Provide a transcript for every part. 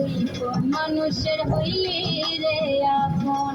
তুই কোন মানুষের হইলি রে আপন।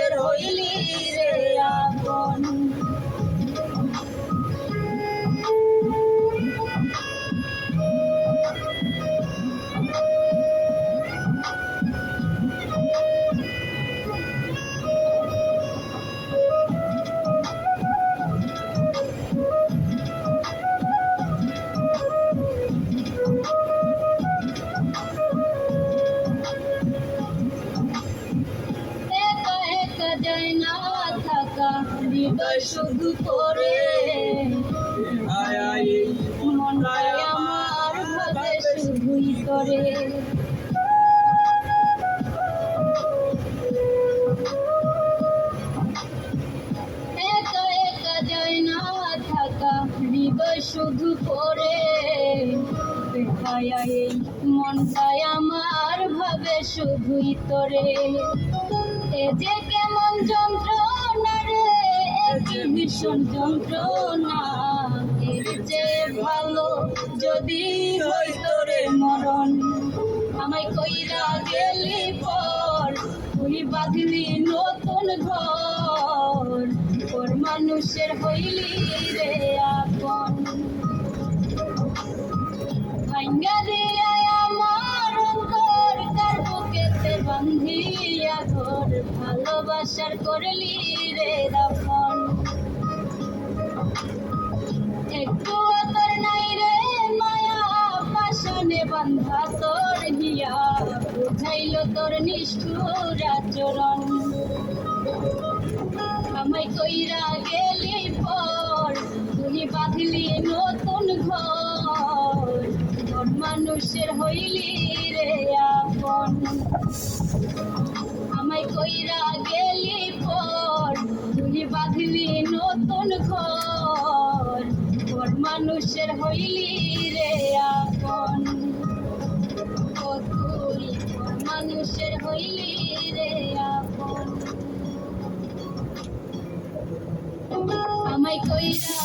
মানুষের হইলি রে আপন করে একা একা যায় শুধু করে এই মনটাই আমার ভাবে শুধুই তোরে। এ যে কেমন যন্ত্রণা রে ভীষণ যন্ত্রণা। এর যে ভালো যদি হইতো রে মরণ। আমায় কইরা গেলি পর, তুই বাঁধলি নতুন ঘর। ওর মানুষের হইলি রে আপন। ভাঙ্গা দিয়া আমার অন্তর, তার বুকেতে বান্ধিয়া ঘর ভালোবাসার করলি রে দাফন মানুষের হইলি রে আপন। আমায় কইরা গেলি পর তুই বাঁধলি নতুন ঘর। তোর মানুষের হইলি রে আপন। ও তুই মানুষের হইলি রে আপন। আমায় কইরা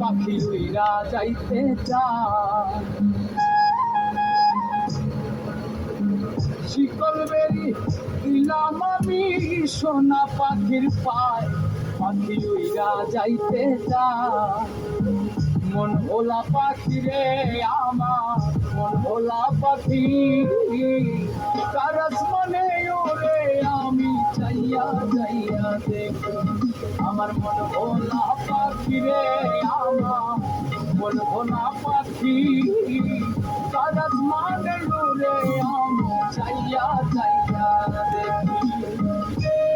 পাখি উইরা যাইতে চায়। শিকল বেরি দিলাম আমি সোনা পাখির পায়। পাখি উইরা যাইতে চায়। মন ভোলা পাখি রে আমার, মন ভোলা পাখি। কারস মনে ওরে আমি চাইয়া চাইয়া দেখো। আমার মন ভোলা পাখি আমা বলব না পাখি কারাত মানে রে আমা চাইয়া চাইয়া দেখি।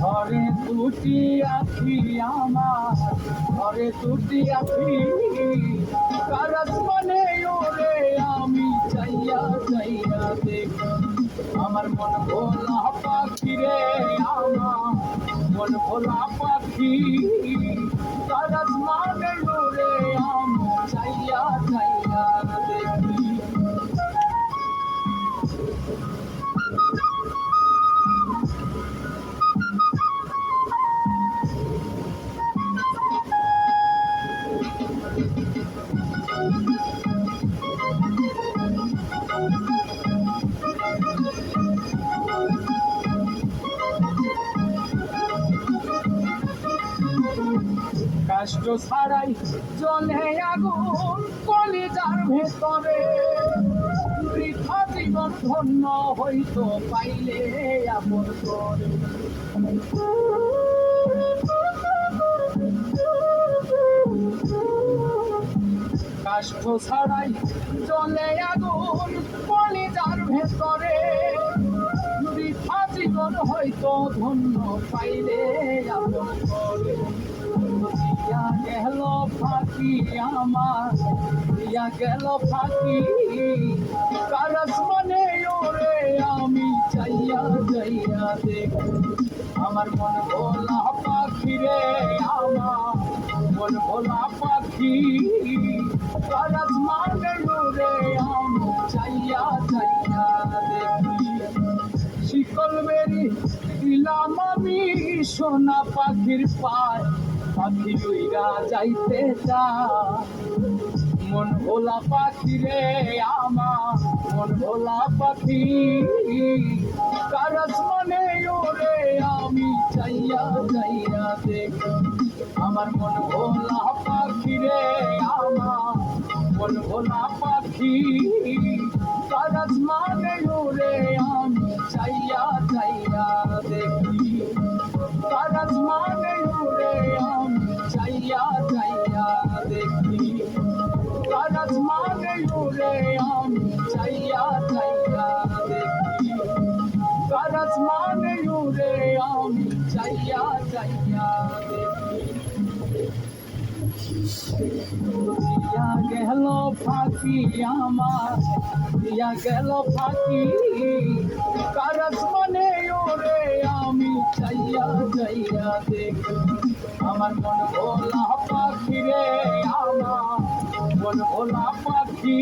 ঘরে দুটি আছি আমার, ঘরে দুটি আছি কারস মনে ওরে আমি চাইয়া চাইয়া দেখ। আমার মন ভোলা পাখি রে আমার, মন ভোলা পাখি। কারস মানে ছাড়াই জলে আগুন কলিজার ভেতরে। বৃথা জীবন ধন্য হইতো পাইলে আপন করে। কষ্ট ছাড়াই জলে আগুন কলিজার ভেতরে। বৃথা জীবন হয়তো ধন্য পাইলে ফাঁকি আমার, দিয়া গেল ফাঁকি। কারস মনে ওরে আমি চাইয়া চাইয়া দেখ। আমার মন ভোলা পাখি রে আমার, মন ভোলা পাখি। কারস মানে ওরে আমি চাইয়া চাইয়া দেখি। শিকল বেরি দিলাম আমি সোনা পাখির পায় পাখি উইরা যাইতে চা মন ভোলা পাখি রে আমার, মন ভোলা পাখি। কারস মনে ওরে আমি চাইয়া চাইয়া দেখ। আমার মন ভোলা পাখি রে আমার, মন ভোলা পাখি। কারস মানে দিয়া গেল ফাঁকি আমার, দিয়া গেল ফাঁকি। কারস মনে ওরে আমি চাইয়া চাইয়া দেখ। আমার মন ভোলা পাখি রে আমার, মন ভোলা পাখি।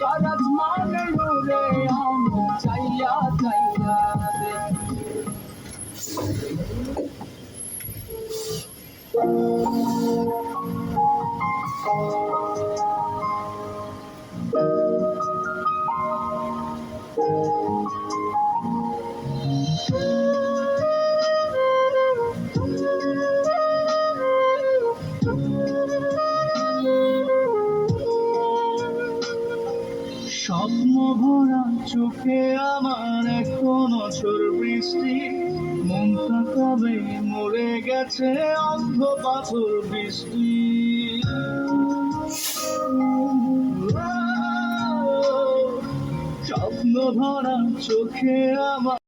কারস ঝড় বৃষ্টি মনটা কবে মরে গেছে অন্ধ পাথর বৃষ্টি। স্বপ্ন ভরা চোখে আমার